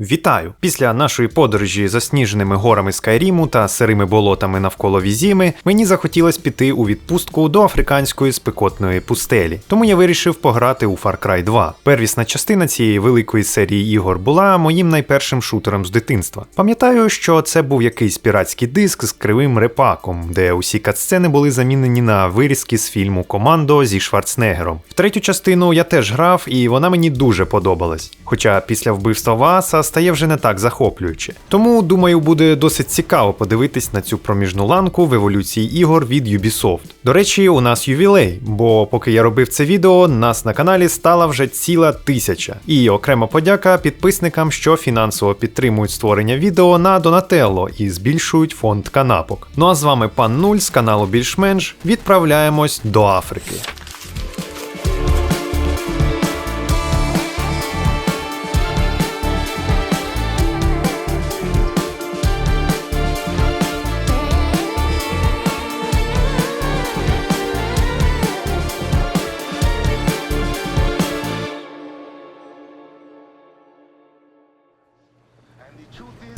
Вітаю! Після нашої подорожі засніженими горами Скайріму та сирими болотами навколо Візіми мені захотілося піти у відпустку до африканської спекотної пустелі. Тому я вирішив пограти у Far Cry 2. Первісна частина цієї великої серії ігор була моїм найпершим шутером з дитинства. Пам'ятаю, що це був якийсь піратський диск з кривим репаком, де усі катсцени були замінені на вирізки з фільму Командо зі Шварценеггером. В третю частину я теж грав, і вона мені дуже подобалась. Хоча після вбивства Васа стає вже не так захоплююче. Тому, думаю, буде досить цікаво подивитись на цю проміжну ланку в еволюції ігор від Ubisoft. До речі, у нас ювілей, бо поки я робив це відео, нас на каналі стала вже ціла тисяча. І окрема подяка підписникам, що фінансово підтримують створення відео на Donatello і збільшують фонд канапок. Ну а з вами пан Нуль з каналу Більш-менш відправляємось до Африки.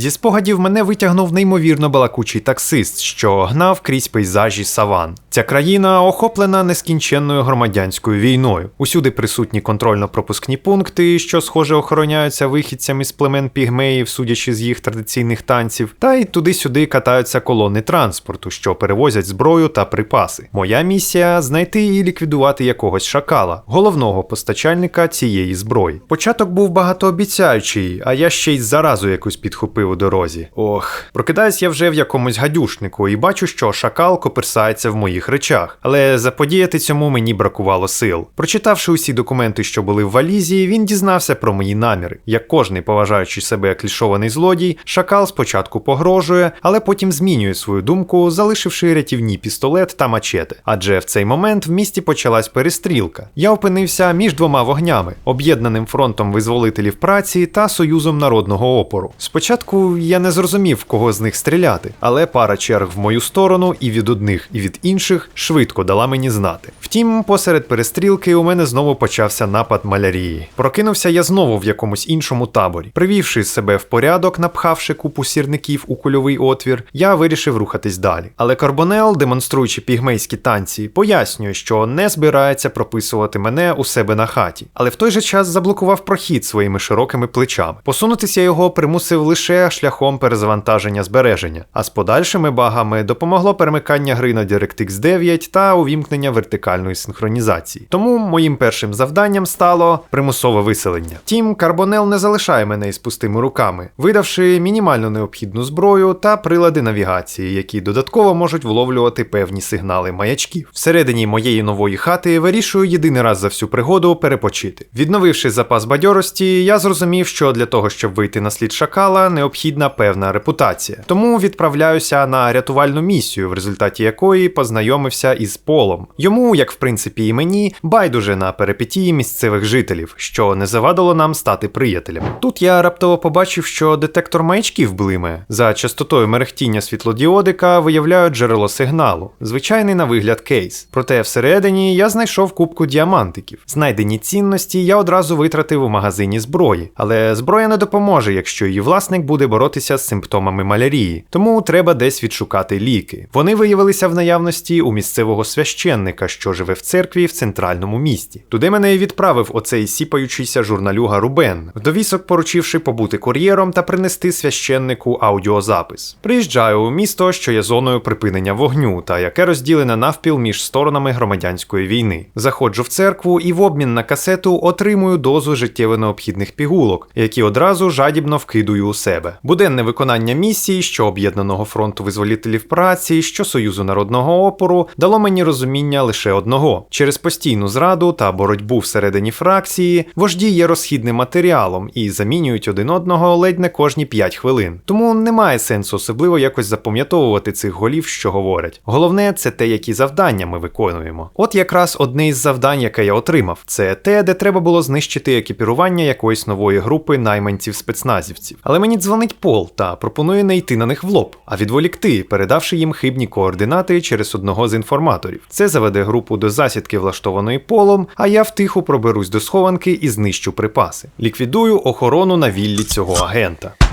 Зі спогадів мене витягнув неймовірно балакучий таксист, що гнав крізь пейзажі саван. Ця країна охоплена нескінченною громадянською війною. Усюди присутні контрольно-пропускні пункти, що схоже охороняються вихідцями з племен пігмеїв, судячи з їх традиційних танців, та й туди-сюди катаються колони транспорту, що перевозять зброю та припаси. Моя місія знайти і ліквідувати якогось шакала, головного постачальника цієї зброї. Початок був багатообіцяючий, а я ще й заразу якусь підхопив у дорозі. Ох, прокидаюсь я вже в якомусь гадюшнику і бачу, що шакал коперсається в моїх речах, але заподіяти цьому мені бракувало сил. Прочитавши усі документи, що були в валізі, він дізнався про мої наміри. Як кожний поважаючий себе клішований злодій, шакал спочатку погрожує, але потім змінює свою думку, залишивши рятівні пістолет та мачети. Адже в цей момент в місті почалась перестрілка. Я опинився між двома вогнями: об'єднаним фронтом визволителів праці та союзом народного опору. Спочатку я не зрозумів, кого з них стріляти, але пара черг в мою сторону і від одних, і від інших швидко дала мені знати. Втім, посеред перестрілки у мене знову почався напад малярії. Прокинувся я знову в якомусь іншому таборі. Привівши себе в порядок, напхавши купу сірників у кульовий отвір, я вирішив рухатись далі. Але Карбонел, демонструючи пігмейські танці, пояснює, що не збирається прописувати мене у себе на хаті, але в той же час заблокував прохід своїми широкими плечами. Посунутися його примусив лише шляхом перезавантаження збереження, а з подальшими багами допомогло перемикання гри на DirectX 9 та увімкнення вертикальної синхронізації. Тому моїм першим завданням стало примусове виселення. Тім Карбонел не залишає мене із пустими руками, видавши мінімально необхідну зброю та прилади навігації, які додатково можуть вловлювати певні сигнали маячків. Всередині моєї нової хати вирішую єдиний раз за всю пригоду перепочити. Відновивши запас бадьорості, я зрозумів, що для того, щоб вийти на слід шакала, необхідна певна репутація. Тому відправляюся на рятувальну місію, в результаті якої познайомився із Полом. Йому, як в принципі і мені, байдуже на перипетії місцевих жителів, що не завадило нам стати приятелями. Тут я раптово побачив, що детектор маячків блиме. За частотою мерехтіння світлодіодика виявляють джерело сигналу, звичайний на вигляд кейс. Проте всередині я знайшов кубку діамантиків. Знайдені цінності я одразу витратив у магазині зброї, але зброя не допоможе, якщо її власник буде боротися з симптомами малярії, тому треба десь відшукати ліки. Вони виявилися в наявності у місцевого священника, що живе в церкві в центральному місті. Туди мене і відправив оцей сіпаючийся журналюга Рубен, вдовісок поручивши побути кур'єром та принести священнику аудіозапис. Приїжджаю у місто, що є зоною припинення вогню, та яке розділене навпіл між сторонами громадянської війни. Заходжу в церкву і в обмін на касету отримую дозу життєво необхідних пігулок, які одразу жадібно вкидую у себе. Буденне виконання місії, що об'єднаного фронту визволителів праці, що Союзу народного опору, дало мені розуміння лише одного: через постійну зраду та боротьбу всередині фракції вожді є розхідним матеріалом і замінюють один одного ледь не кожні 5 хвилин. Тому немає сенсу особливо якось запам'ятовувати цих голів, що говорять. Головне це те, які завдання ми виконуємо. От якраз одне із завдань, яке я отримав, це те, де треба було знищити екіпірування якоїсь нової групи найманців спецназівців. Але Але мені дзвонить Пол та пропонує не йти на них в лоб, а відволікти, передавши їм хибні координати через одного з інформаторів. Це заведе групу до засідки, влаштованої полом, а я втиху проберусь до схованки і знищу припаси. Ліквідую охорону на віллі цього агента.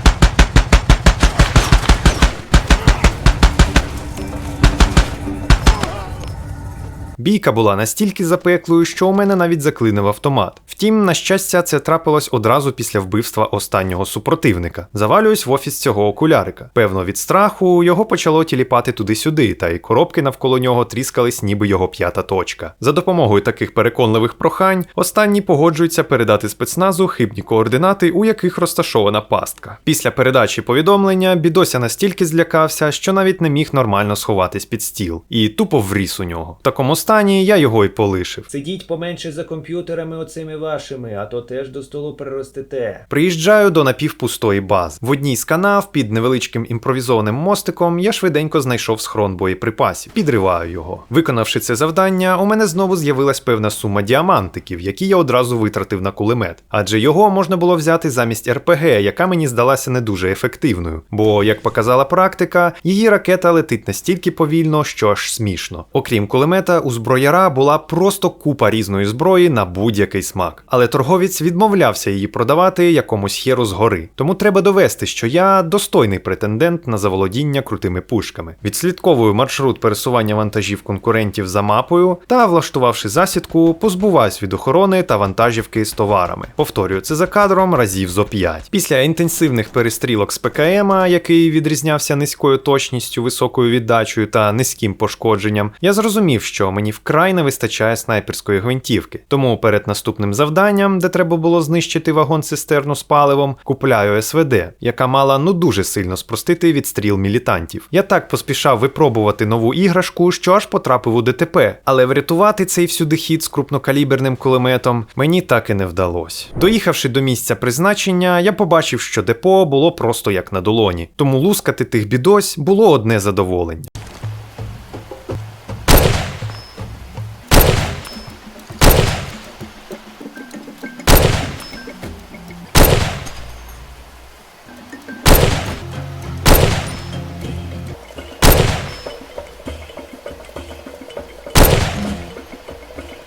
Бійка була настільки запеклою, що у мене навіть заклинив автомат. Втім, на щастя, це трапилось одразу після вбивства останнього супротивника. Завалююсь в офіс цього окулярика. Певно, від страху його почало тіліпати туди-сюди, та й коробки навколо нього тріскались, ніби його п'ята точка. За допомогою таких переконливих прохань останній погоджується передати спецназу хибні координати, у яких розташована пастка. Після передачі повідомлення бідося настільки злякався, що навіть не міг нормально сховатись під стіл, і тупо вріс у нього. В такому стані я його й полишив. Сидіть поменше за комп'ютерами оцими вашими, а то теж до столу приростете. Приїжджаю до напівпустої бази. В одній з канав під невеличким імпровізованим мостиком я швиденько знайшов схрон боєприпасів, підриваю його. Виконавши це завдання, у мене знову з'явилась певна сума діамантиків, які я одразу витратив на кулемет, адже його можна було взяти замість РПГ, яка мені здалася не дуже ефективною. Бо, як показала практика, її ракета летить настільки повільно, що аж смішно. Окрім кулемета, у зброяра була просто купа різної зброї на будь-який смак. Але торговець відмовлявся її продавати якомусь херу згори. Тому треба довести, що я достойний претендент на заволодіння крутими пушками. Відслідковую маршрут пересування вантажів конкурентів за мапою та, влаштувавши засідку, позбуваюсь від охорони та вантажівки з товарами. Повторюю це за кадром разів зо 5. Після інтенсивних перестрілок з ПКМ, який відрізнявся низькою точністю, високою віддачею та низьким пошкодженням, я зрозумів, що мені вкрай не вистачає снайперської гвинтівки. Тому перед наступним завданням, де треба було знищити вагон цистерну з паливом, купляю СВД, яка мала ну дуже сильно спростити відстріл мілітантів. Я так поспішав випробувати нову іграшку, що аж потрапив у ДТП, але врятувати цей всюди хід з крупнокаліберним кулеметом мені так і не вдалося. Доїхавши до місця призначення, я побачив, що депо було просто як на долоні, тому лускати тих бідось було одне задоволення.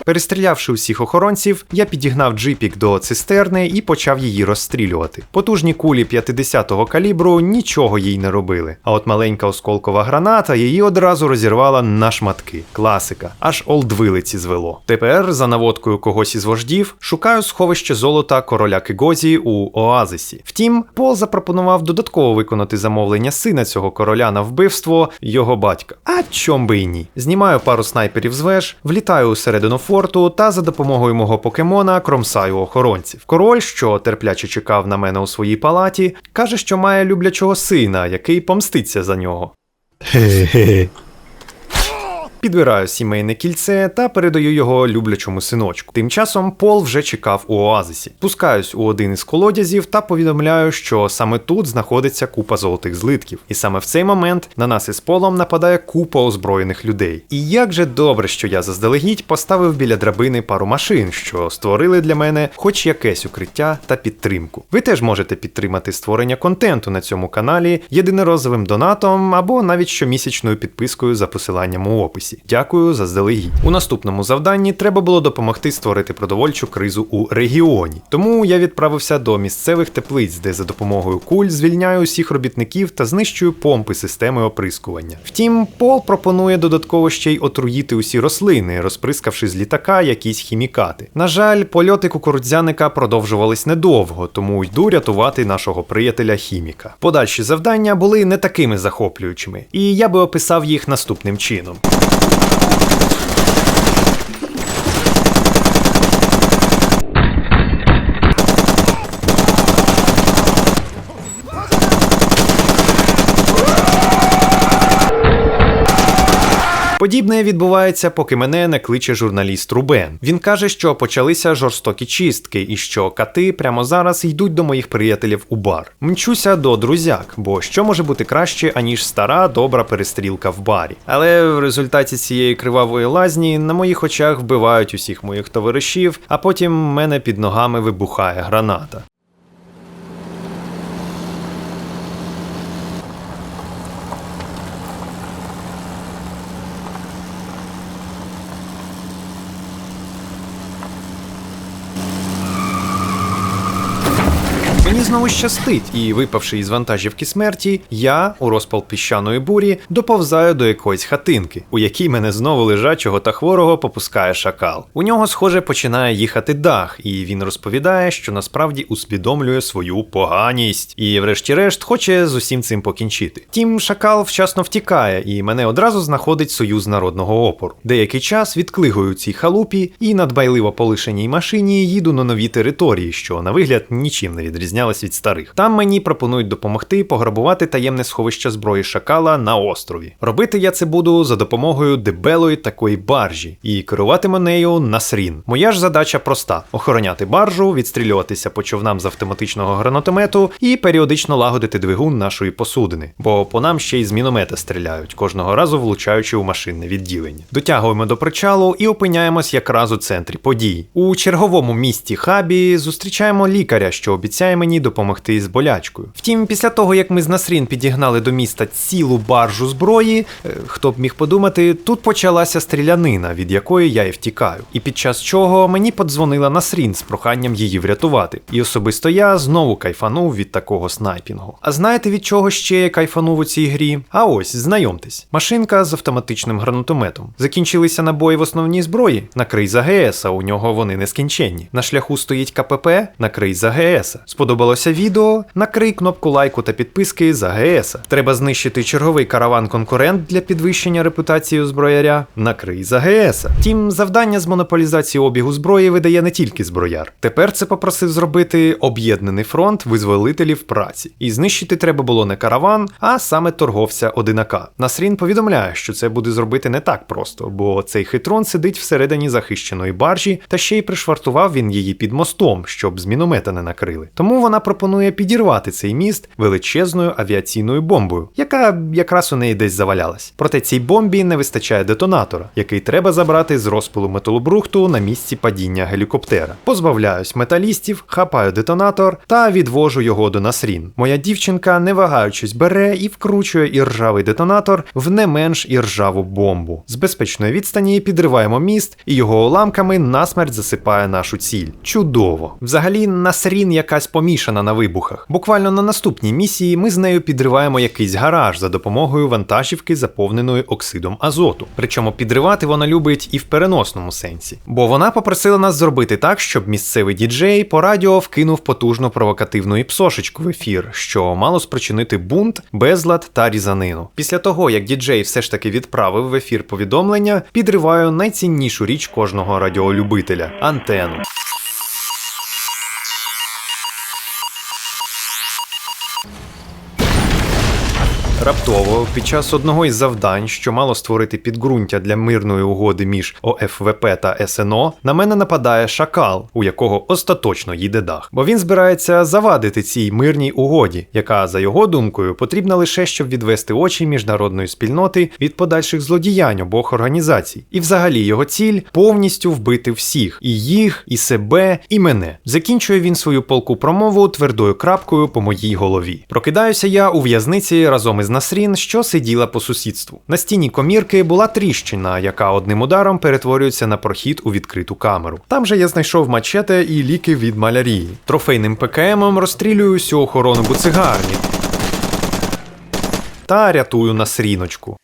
Перестрілявши усіх охоронців, я підігнав джипік до цистерни і почав її розстрілювати. Потужні кулі 50-го калібру нічого їй не робили. А от маленька осколкова граната її одразу розірвала на шматки. Класика, аж олдвилиці звело. Тепер, за наводкою когось із вождів, шукаю сховище золота короля Кигозі у Оазисі. Втім, Пол запропонував додатково виконати замовлення сина цього короля на вбивство його батька. А чом би і ні? Знімаю пару снайперів з веж, влітаю усередину форту та за допомогою мого покемона кромсаю охоронців. Король, що терпляче чекав на мене у своїй палаті, каже, що має люблячого сина, який помститься за нього. Хе-хе. Підбираю сімейне кільце та передаю його люблячому синочку. Тим часом Пол вже чекав у оазисі. Пускаюсь у один із колодязів та повідомляю, що саме тут знаходиться купа золотих злитків. І саме в цей момент на нас із полом нападає купа озброєних людей. І як же добре, що я заздалегідь поставив біля драбини пару машин, що створили для мене хоч якесь укриття та підтримку. Ви теж можете підтримати створення контенту на цьому каналі єдиноразовим донатом або навіть щомісячною підпискою за посиланням у описі. Дякую заздалегідь. У наступному завданні треба було допомогти створити продовольчу кризу у регіоні. Тому я відправився до місцевих теплиць, де за допомогою куль звільняю усіх робітників та знищую помпи системи оприскування. Втім, Пол пропонує додатково ще й отруїти усі рослини, розприскавши з літака якісь хімікати. На жаль, польоти кукурудзяника продовжувались недовго, тому йду рятувати нашого приятеля хіміка. Подальші завдання були не такими захоплюючими, і я би описав їх наступним чином. Подібне відбувається, поки мене не кличе журналіст Рубен. Він каже, що почалися жорстокі чистки, і що кати прямо зараз йдуть до моїх приятелів у бар. Мчуся до друзяк, бо що може бути краще, аніж стара добра перестрілка в барі. Але в результаті цієї кривавої лазні на моїх очах вбивають усіх моїх товаришів, а потім мене під ногами вибухає граната. Знову щастить, і випавши із вантажівки смерті, я у розпал піщаної бурі доповзаю до якоїсь хатинки, у якій мене знову лежачого та хворого попускає шакал. У нього, схоже, починає їхати дах, і він розповідає, що насправді усвідомлює свою поганість, і, врешті-решт, хоче з усім цим покінчити. Тім шакал вчасно втікає, і мене одразу знаходить союз народного опору. Деякий час відклигую цій халупі і на дбайливо полишеній машині їду на нові території, що на вигляд нічим не відрізнялись від старих. Там мені пропонують допомогти пограбувати таємне сховище зброї шакала на острові. Робити я це буду за допомогою дебелої такої баржі, і керуватиме нею Насрін. Моя ж задача проста: охороняти баржу, відстрілюватися по човнам з автоматичного гранатомету і періодично лагодити двигун нашої посудини, бо по нам ще й з міномета стріляють, кожного разу влучаючи у машинне відділення. Дотягуємо до причалу і опиняємось якраз у центрі подій. У черговому місті хабі зустрічаємо лікаря, що обіцяє мені допомогти із болячкою. Втім, після того як ми з Насрін підігнали до міста цілу баржу зброї, е, хто б міг подумати, тут почалася стрілянина, від якої я і втікаю. І під час чого мені подзвонила Насрін з проханням її врятувати. І особисто я знову кайфанув від такого снайпінгу. А знаєте від чого ще я кайфанув у цій грі? А ось, знайомтесь, машинка з автоматичним гранатометом. Закінчилися набої в основній зброї. Накрий за ГС, а у нього вони нескінченні. На шляху стоїть КПП, накрий за ГС. Сподобалося відео, накрий кнопку лайку та підписки за ГС. Треба знищити черговий караван-конкурент для підвищення репутації озброяря. Накрий за ГС. Тім завдання з монополізації обігу зброї видає не тільки зброяр. Тепер це попросив зробити об'єднаний фронт визволителів праці. І знищити треба було не караван, а саме торговця одинака. Насрін повідомляє, що це буде зробити не так просто, бо цей хитрон сидить всередині захищеної баржі, та ще й пришвартував він її під мостом, щоб з міномета не накрили. Тому вона пропонує підірвати цей міст величезною авіаційною бомбою, яка якраз у неї десь завалялась. Проте цій бомбі не вистачає детонатора, який треба забрати з розпилу металобрухту на місці падіння гелікоптера. Позбавляюсь металістів, хапаю детонатор та відвожу його до Насрін. Моя дівчинка, не вагаючись, бере і вкручує іржавий детонатор в не менш іржаву бомбу. З безпечної відстані підриваємо міст, і його уламками насмерть засипає нашу ціль. Чудово! Взагалі, Насрін якась помішана на вибухах. Буквально на наступній місії ми з нею підриваємо якийсь гараж за допомогою вантажівки, заповненої оксидом азоту. Причому підривати вона любить і в переносному сенсі. Бо вона попросила нас зробити так, щоб місцевий діджей по радіо вкинув потужну провокативну іпсошечку в ефір, що мало спричинити бунт, безлад та різанину. Після того, як діджей все ж таки відправив в ефір повідомлення, підриваю найціннішу річ кожного радіолюбителя антенну. Раптово, під час одного із завдань, що мало створити підґрунтя для мирної угоди між ОФВП та СНО, на мене нападає шакал, у якого остаточно їде дах. Бо він збирається завадити цій мирній угоді, яка, за його думкою, потрібна лише щоб відвести очі міжнародної спільноти від подальших злодіянь обох організацій. І взагалі його ціль повністю вбити всіх і їх, і себе, і мене. Закінчує він свою полку промову твердою крапкою по моїй голові. Прокидаюся я у в'язниці разом із Насрін, що сиділа по сусідству. На стіні комірки була тріщина, яка одним ударом перетворюється на прохід у відкриту камеру. Там же я знайшов мачете і ліки від малярії. Трофейним ПКМом розстрілюю всю охорону буцигарні. Та рятую Насріночку.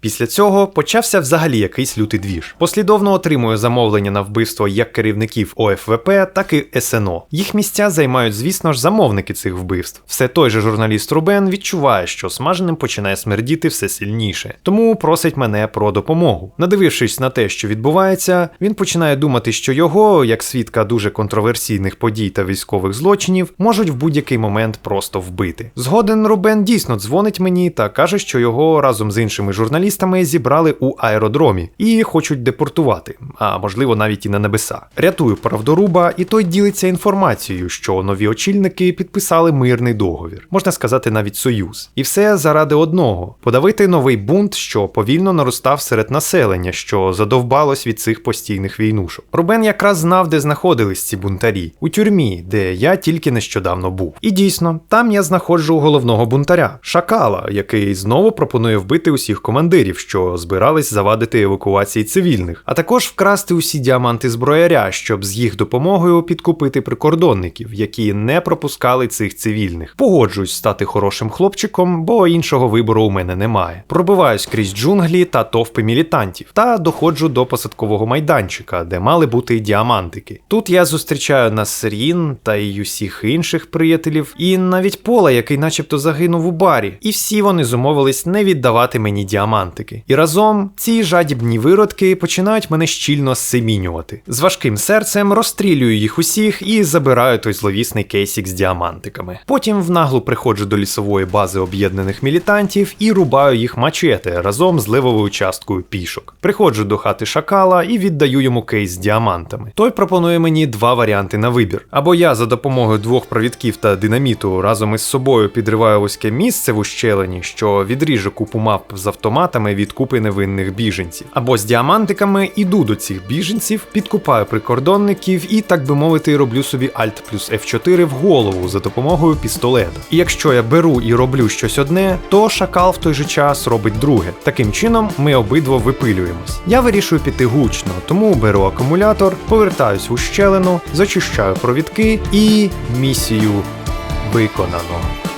Після цього почався взагалі якийсь лютий двіж. Послідовно отримую замовлення на вбивство як керівників ОФВП, так і СНО. Їх місця займають, звісно ж, замовники цих вбивств. Все той же журналіст Рубен відчуває, що смаженим починає смердіти все сильніше, тому просить мене про допомогу. Надивившись на те, що відбувається, він починає думати, що його, як свідка дуже контроверсійних подій та військових злочинів, можуть в будь-який момент просто вбити. Згоден Рубен дійсно дзвонить мені та каже, що його разом з іншими журналістами зібрали у аеродромі і хочуть депортувати, а можливо навіть і на небеса. Рятую правдоруба, і той ділиться інформацією, що нові очільники підписали мирний договір, можна сказати, навіть союз. І все заради одного подавити новий бунт, що повільно наростав серед населення, що задовбалось від цих постійних війнушок. Рубен якраз знав, де знаходились ці бунтарі у тюрмі, де я тільки нещодавно був. І дійсно, там я знаходжу головного бунтаря Шакала, який знову пропонує вбити усіх командирів. Ювелирів, що збирались завадити евакуації цивільних, а також вкрасти усі діаманти зброяря, щоб з їх допомогою підкупити прикордонників, які не пропускали цих цивільних. Погоджуюсь стати хорошим хлопчиком, бо іншого вибору у мене немає. Пробиваюсь крізь джунглі та товпи мілітантів, та доходжу до посадкового майданчика, де мали бути діамантики. Тут я зустрічаю Насрін та й усіх інших приятелів, і навіть пола, який начебто загинув у барі, і всі вони зумовились не віддавати мені діамантики. І разом ці жадібні виродки починають мене щільно семінювати. З важким серцем розстрілюю їх усіх і забираю той зловісний кейсік з діамантиками. Потім в наглу приходжу до лісової бази об'єднаних мілітантів і рубаю їх мачете разом з левовою часткою пішок. Приходжу до хати шакала і віддаю йому кейс з діамантами. Той пропонує мені два варіанти на вибір. Або я за допомогою двох провідків та динаміту разом із собою підриваю вузьке місце в ущелині, що відріже купу мап з автоматами від купи невинних біженців. Або з діамантиками іду до цих біженців, підкупаю прикордонників і, так би мовити, роблю собі Alt плюс F4 в голову за допомогою пістолета. І якщо я беру і роблю щось одне, то шакал в той же час робить друге. Таким чином ми обидва випилюємось. Я вирішую піти гучно, тому беру акумулятор, повертаюсь в ущелину, зачищаю провідки і місію виконано.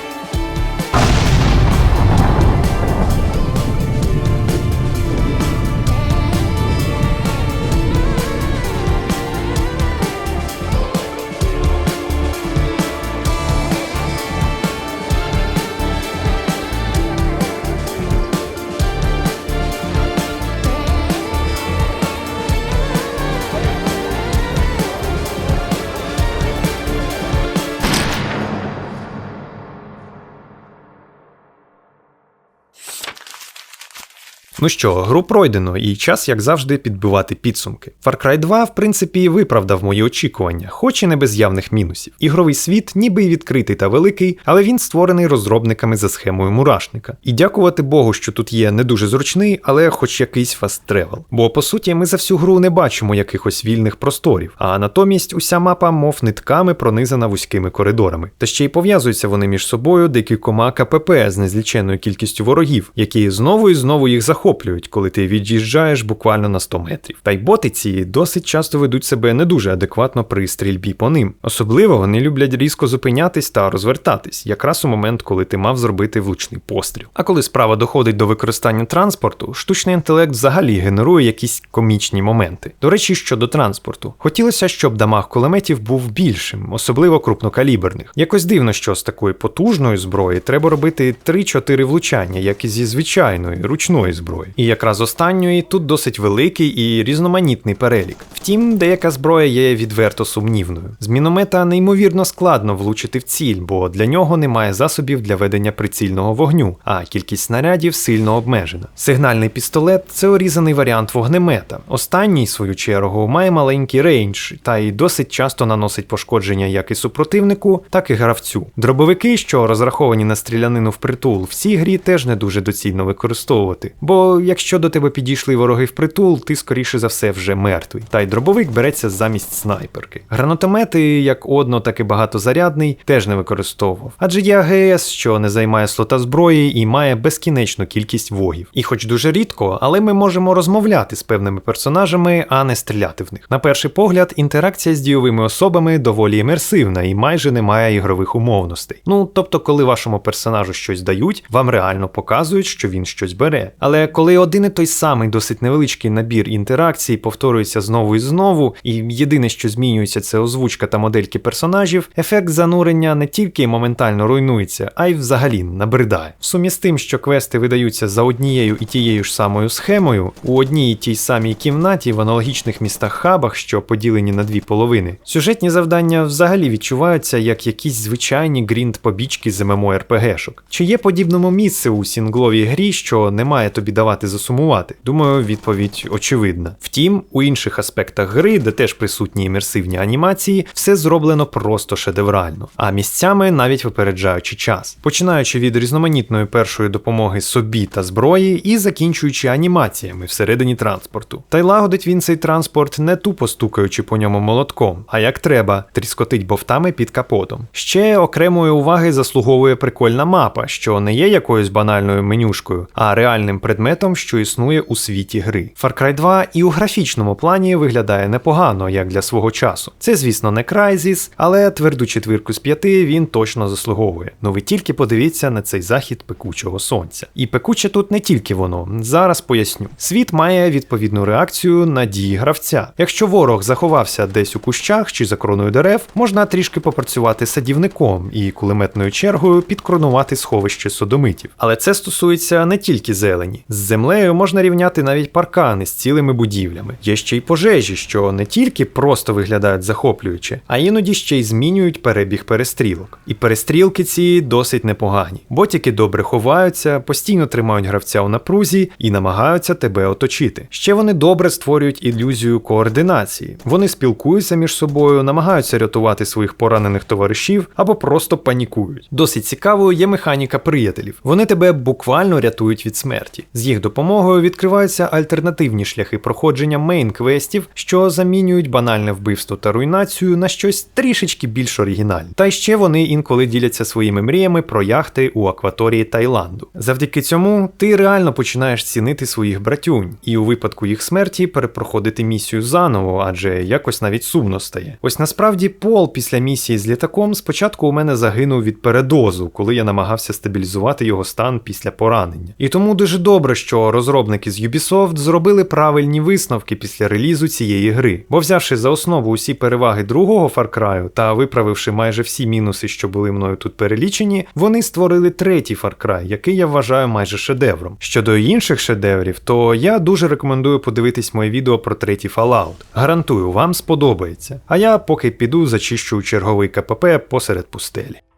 Ну що, гру пройдено, і час, як завжди, підбивати підсумки. Far Cry 2, в принципі, виправдав мої очікування, хоч і не без явних мінусів. Ігровий світ, ніби й відкритий та великий, але він створений розробниками за схемою мурашника. І дякувати Богу, що тут є не дуже зручний, але хоч якийсь фаст тревел. Бо по суті, ми за всю гру не бачимо якихось вільних просторів, а натомість уся мапа, мов нитками, пронизана вузькими коридорами. Та ще й пов'язуються вони між собою декількома КПП з незліченою кількістю ворогів, які знову і знову їх захоплюють, коли ти від'їжджаєш буквально на 100 метрів. Та й боти ці досить часто ведуть себе не дуже адекватно при стрільбі по ним. Особливо вони люблять різко зупинятись та розвертатись, якраз у момент, коли ти мав зробити влучний постріл. А коли справа доходить до використання транспорту, штучний інтелект взагалі генерує якісь комічні моменти. До речі, щодо транспорту, хотілося, щоб дамаг кулеметів був більшим, особливо крупнокаліберних. Якось дивно, що з такої потужної зброї треба робити 3-4 влучання, як і зі звичайної ручної зброї. І якраз останньої тут досить великий і різноманітний перелік. Втім, деяка зброя є відверто сумнівною. З міномета неймовірно складно влучити в ціль, бо для нього немає засобів для ведення прицільного вогню, а кількість снарядів сильно обмежена. Сигнальний пістолет це орізаний варіант вогнемета. Останній, в свою чергу, має маленький рейндж та й досить часто наносить пошкодження як і супротивнику, так і гравцю. Дробовики, що розраховані на стрілянину в притул, в цій грі теж не дуже доцільно використовувати. Бо якщо до тебе підійшли вороги в притул, ти скоріше за все вже мертвий. Та й дробовик береться замість снайперки. Гранатомети, як одно, так і багатозарядний, теж не використовував. Адже є АГС, що не займає слота зброї і має безкінечну кількість вогів. І хоч дуже рідко, але ми можемо розмовляти з певними персонажами, а не стріляти в них. На перший погляд, інтеракція з дійовими особами доволі імерсивна і майже немає ігрових умовностей. Ну тобто, коли вашому персонажу щось дають, вам реально показують, що він щось бере. Але коли один і той самий досить невеличкий набір інтеракцій повторюється знову і знову, і єдине, що змінюється, це озвучка та модельки персонажів, ефект занурення не тільки моментально руйнується, а й взагалі набридає. В сумі з тим, що квести видаються за однією і тією ж самою схемою, у одній і тій самій кімнаті в аналогічних містах хабах, що поділені на дві половини, сюжетні завдання взагалі відчуваються як якісь звичайні грінд побічки з ММО РПГшок. Чи є подібному місце у сінгловій грі, що не має тобі давати засумувати? Думаю, відповідь очевидна. Втім, у інших аспектах гри, де теж присутні імерсивні анімації, все зроблено просто шедеврально, а місцями навіть випереджаючи час, починаючи від різноманітної першої допомоги собі та зброї і закінчуючи анімаціями всередині транспорту. Та й лагодить він цей транспорт не тупо стукаючи по ньому молотком, а як треба, тріскотить бовтами під капотом. Ще окремої уваги заслуговує прикольна мапа, що не є якоюсь банальною менюшкою, а реальним предметом предметом, що існує у світі гри. Far Cry 2 і у графічному плані виглядає непогано, як для свого часу. Це, звісно, не Crysis, але тверду четвірку з п'яти він точно заслуговує. Ну ви тільки подивіться на цей захід пекучого сонця. І пекуче тут не тільки воно. Зараз поясню. Світ має відповідну реакцію на дії гравця. Якщо ворог заховався десь у кущах чи за кроною дерев, можна трішки попрацювати садівником і кулеметною чергою підкронувати сховище содомитів. Але це стосується не тільки зелені. Землею можна рівняти навіть паркани з цілими будівлями. Є ще й пожежі, що не тільки просто виглядають захоплююче, а іноді ще й змінюють перебіг перестрілок. І перестрілки ці досить непогані. Ботіки добре ховаються, постійно тримають гравця у напрузі і намагаються тебе оточити. Ще вони добре створюють ілюзію координації. Вони спілкуються між собою, намагаються рятувати своїх поранених товаришів або просто панікують. Досить цікавою є механіка приятелів. Вони тебе буквально рятують від смерті. З їх допомогою відкриваються альтернативні шляхи проходження мейн-квестів, що замінюють банальне вбивство та руйнацію на щось трішечки більш оригінальне. Та ще вони інколи діляться своїми мріями про яхти у акваторії Таїланду. Завдяки цьому ти реально починаєш цінити своїх братюнь, і у випадку їх смерті перепроходити місію заново, адже якось навіть сумно стає. Ось насправді Пол після місії з літаком спочатку у мене загинув від передозу, коли я намагався стабілізувати його стан після поранення. І тому дуже добре, що розробники з Ubisoft зробили правильні висновки після релізу цієї гри, бо взявши за основу усі переваги другого Far Cry та виправивши майже всі мінуси, що були мною тут перелічені, вони створили третій Far Cry, який я вважаю майже шедевром. Щодо інших шедеврів, то я дуже рекомендую подивитись моє відео про третій Fallout. Гарантую, вам сподобається. А я поки піду зачищу черговий КПП посеред пустелі.